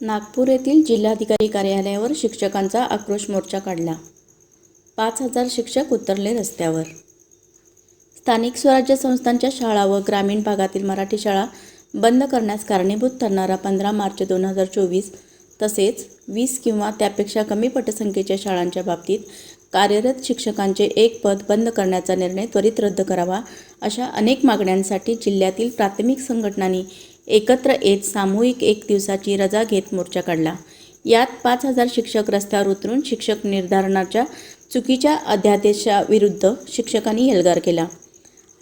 नागपूर येथील जिल्हाधिकारी कार्यालयावर शिक्षकांचा आक्रोश मोर्चा काढला. पाच हजार शिक्षक उतरले रस्त्यावर. स्थानिक स्वराज्य संस्थांच्या शाळा व ग्रामीण भागातील मराठी शाळा बंद करण्यास कारणीभूत ठरणारा पंधरा मार्च दोन हजार चोवीस तसेच वीस किंवा त्यापेक्षा कमी पटसंख्येच्या शाळांच्या बाबतीत कार्यरत शिक्षकांचे एक पद बंद करण्याचा निर्णय त्वरित रद्द करावा अशा अनेक मागण्यांसाठी जिल्ह्यातील प्राथमिक संघटनांनी एकत्र येत सामूहिक एक दिवसाची रजा घेत मोर्चा काढला. यात पाच हजार शिक्षक रस्त्यावर उतरून शिक्षक निर्धारणाच्या चुकीच्या अध्यादेशाविरुद्ध शिक्षकांनी एल्गार केला.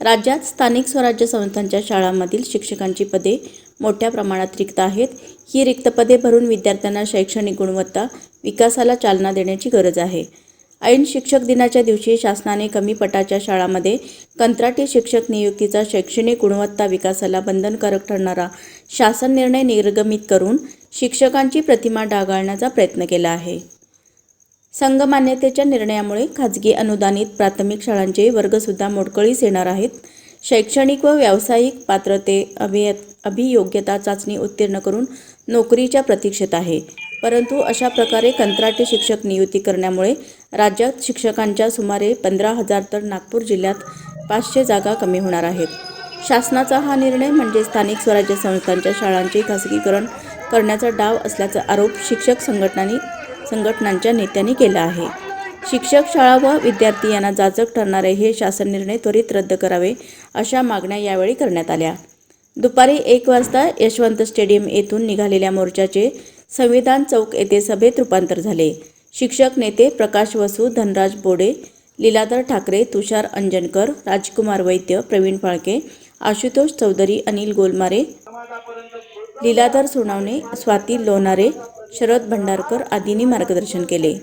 राज्यात स्थानिक स्वराज्य संस्थांच्या शाळांमधील शिक्षकांची पदे मोठ्या प्रमाणात रिक्त आहेत. ही रिक्त पदे भरून विद्यार्थ्यांना शैक्षणिक गुणवत्ता विकासाला चालना देण्याची गरज आहे. ऐन शिक्षक दिनाच्या दिवशी शासनाने कमी पटाच्या शाळांमध्ये कंत्राटी शिक्षक नियुक्तीचा शैक्षणिक गुणवत्ता विकासाला बंधनकारक ठरणारा शासन निर्णय निर्गमित करून शिक्षकांची प्रतिमा डागाळण्याचा प्रयत्न केला आहे. संघ मान्यतेच्या निर्णयामुळे खाजगी अनुदानित प्राथमिक शाळांचे वर्गसुद्धा मोडकळीस येणार आहेत. शैक्षणिक व व्यावसायिक पात्रते अभिय अभियोग्यता चाचणी उत्तीर्ण करून नोकरीच्या प्रतीक्षेत आहे. परंतु अशा प्रकारे कंत्राटी शिक्षक नियुक्ती करण्यामुळे राज्यात शिक्षकांच्या सुमारे पंधरा हजार तर नागपूर जिल्ह्यात पाचशे जागा कमी होणार आहेत. शासनाचा हा निर्णय म्हणजे स्थानिक स्वराज्य संस्थांच्या शाळांचे खासगीकरण करण्याचा डाव असल्याचा आरोप शिक्षक संघटनांनी संघटनांच्या नेत्यांनी केला आहे. शिक्षक शाळा व विद्यार्थी यांना जाचक ठरणारे हे शासन निर्णय त्वरित रद्द करावे अशा मागण्या यावेळी करण्यात आल्या. दुपारी एक वाजता यशवंत स्टेडियम येथून निघालेल्या मोर्चाचे संविधान चौक येथे सभेत रूपांतर झाले. शिक्षक नेते प्रकाश वसू धनराज बोडे लीलाधर ठाकरे तुषार अंजनकर राजकुमार वैद्य प्रवीण फाळके आशुतोष चौधरी अनिल गोलमारे लीलाधर सोनावणे स्वाती लोणारे शरद भंडारकर आदींनी मार्गदर्शन केले.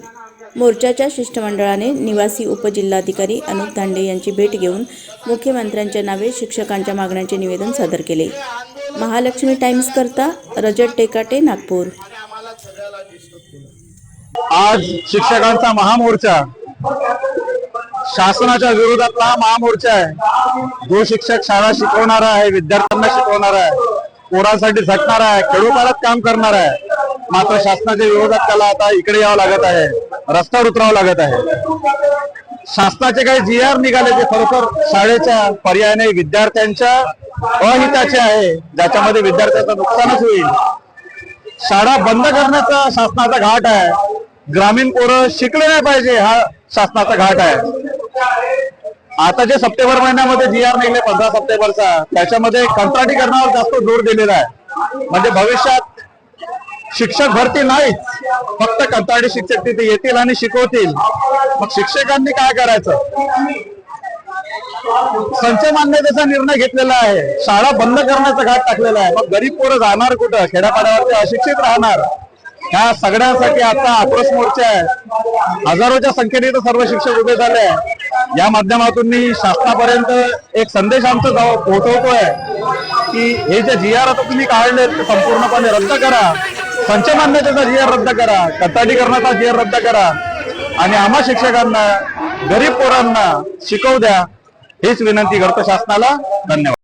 मोर्चाच्या शिष्टमंडळाने निवासी उपजिल्हाधिकारी अनुप दांडे यांची भेट घेऊन मुख्यमंत्र्यांच्या नावे शिक्षकांच्या मागण्यांचे निवेदन सादर केले. महालक्ष्मी टाइम्स करता रजत टेकाटे नागपूर. आज शिक्षकांचा महामोर्चा. शासनाच्या विरोधातला हा महामोर्चा आहे. जो शिक्षक शाळा शिकवणारा आहे विद्यार्थ्यांना शिकवणारा आहे पोरांसाठी झटणारा आहे खेडोपाडात काम करणार आहे. मात्र शासनाच्या विरोधात त्याला आता इकडे यावं लागत आहे. रस्त्यावर उतरावं लागत आहे. शासनाचे काही जी आर निघाले ते खरोखर शाळेच्या पर्यायाने विद्यार्थ्यांच्या अहिताचे आहे ज्याच्यामध्ये विद्यार्थ्यांचं नुकसानच होईल. शाळा बंद करण्याचा शासनाचा घाट आहे. ग्रामीण पोरं शिकले नाही पाहिजे हा शासनाचा घाट आहे. आता जे सप्टेंबर महिन्यामध्ये जी आर निघले पंधरा सप्टेंबरचा त्याच्यामध्ये कंत्राटीकरणावर जास्त जोर दिलेला आहे. म्हणजे भविष्यात शिक्षक भरती नाहीच फक्त कंत्राटी शिक्षक तिथे येतील आणि शिकवतील. मग शिक्षकांनी काय करायचं? संच मान्यतेचा निर्णय घेतलेला आहे. शाळा बंद करण्याचा घाट टाकलेला आहे. मग गरीब पोरं जाणार कुठं? खेड्यापाड्यावरती अशिक्षित राहणार. ह्या सगळ्यांसाठी आता आक्रोश मोर्चा आहे. हजारोच्या संख्येने इथं सर्व शिक्षक उभे झाले आहे या माध्यमातून मी शासनापर्यंत एक संदेश आमचा जाऊ पोहोचवतोय की हे जे जी आर आता तुम्ही काढले ते संपूर्णपणे रद्द करा. संच मान्यतेचा जी आर रद्द करा कत्ताडीकरणाचा जी आर रद्द करा. आणि आम्हा शिक्षकांना गरीब पोरांना शिकवू द्या हीच विनंती करतो शासनाला. धन्यवाद.